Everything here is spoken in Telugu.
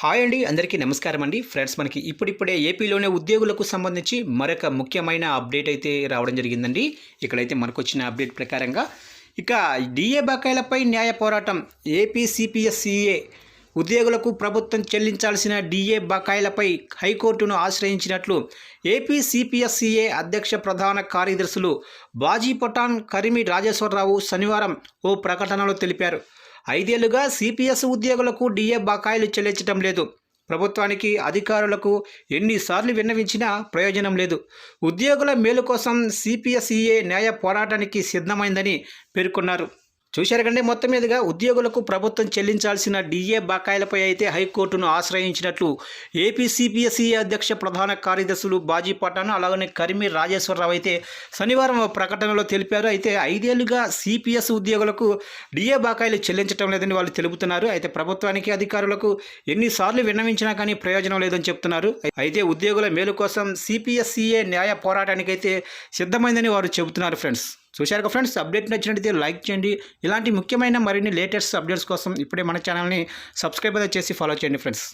హాయ్ అండి అందరికీ నమస్కారం అండి. ఫ్రెండ్స్ మనకి ఇప్పుడిప్పుడే ఏపీలోనే ఉద్యోగులకు సంబంధించి మరొక ముఖ్యమైన అప్డేట్ అయితే రావడం జరిగిందండి. ఇక్కడైతే మనకు వచ్చిన అప్డేట్ ప్రకారంగా ఇక డిఏ బకాయిలపై న్యాయ పోరాటం ఏపీ సిపిఎస్సిఏ ఉద్యోగులకు ప్రభుత్వం చెల్లించాల్సిన డిఏ బకాయిలపై హైకోర్టును ఆశ్రయించినట్లు ఏపీ సిపిఎస్సిఏ అధ్యక్ష ప్రధాన కార్యదర్శులు బాజీ పఠాన్ కరిమి రాజేశ్వరరావు శనివారం ఓ ప్రకటనలో తెలిపారు. ఐదేళ్ళుగా సిపిఎస్ ఉద్యోగులకు డిఏ బకాయిలు చెల్లించడం లేదు. ప్రభుత్వానికి అధికారులకు ఎన్నిసార్లు విన్నవించినా ప్రయోజనం లేదు. ఉద్యోగుల మేలు కోసం సిపిఎస్ఈఏ న్యాయ పోరాటానికి సిద్ధమైందని పేర్కొన్నారు. చూశారు కంటే మొత్తం మీదుగా ఉద్యోగులకు ప్రభుత్వం చెల్లించాల్సిన డిఏ బకాయిలపై అయితే హైకోర్టును ఆశ్రయించినట్లు ఏపీ సిపిఎస్ఈ అధ్యక్ష ప్రధాన కార్యదర్శులు బాజీ పటాను అలాగనే కరిమి రాజేశ్వరరావు అయితే శనివారం ప్రకటనలో తెలిపారు. అయితే ఐదేళ్ళుగా సిపిఎస్ ఉద్యోగులకు డిఏ బకాయిలు చెల్లించడం లేదని వాళ్ళు తెలుపుతున్నారు. అయితే ప్రభుత్వానికి అధికారులకు ఎన్నిసార్లు విన్నవించినా కానీ ప్రయోజనం లేదని చెప్తున్నారు. అయితే ఉద్యోగుల మేలు కోసం సిపిఎస్ఈఏ న్యాయ పోరాటానికి అయితే సిద్ధమైందని వారు చెబుతున్నారు ఫ్రెండ్స్. చూశారుగా ఫ్రెండ్స్. అప్డేట్ నచ్చినట్లయితే లైక్ చేయండి. ఇలాంటి ముఖ్యమైన మరిన్ని లేటెస్ట్ అప్డేట్స్ కోసం ఇప్పుడే మన ఛానల్ని సబ్స్క్రైబ్ అయితే చేసి ఫాలో చేయండి ఫ్రెండ్స్.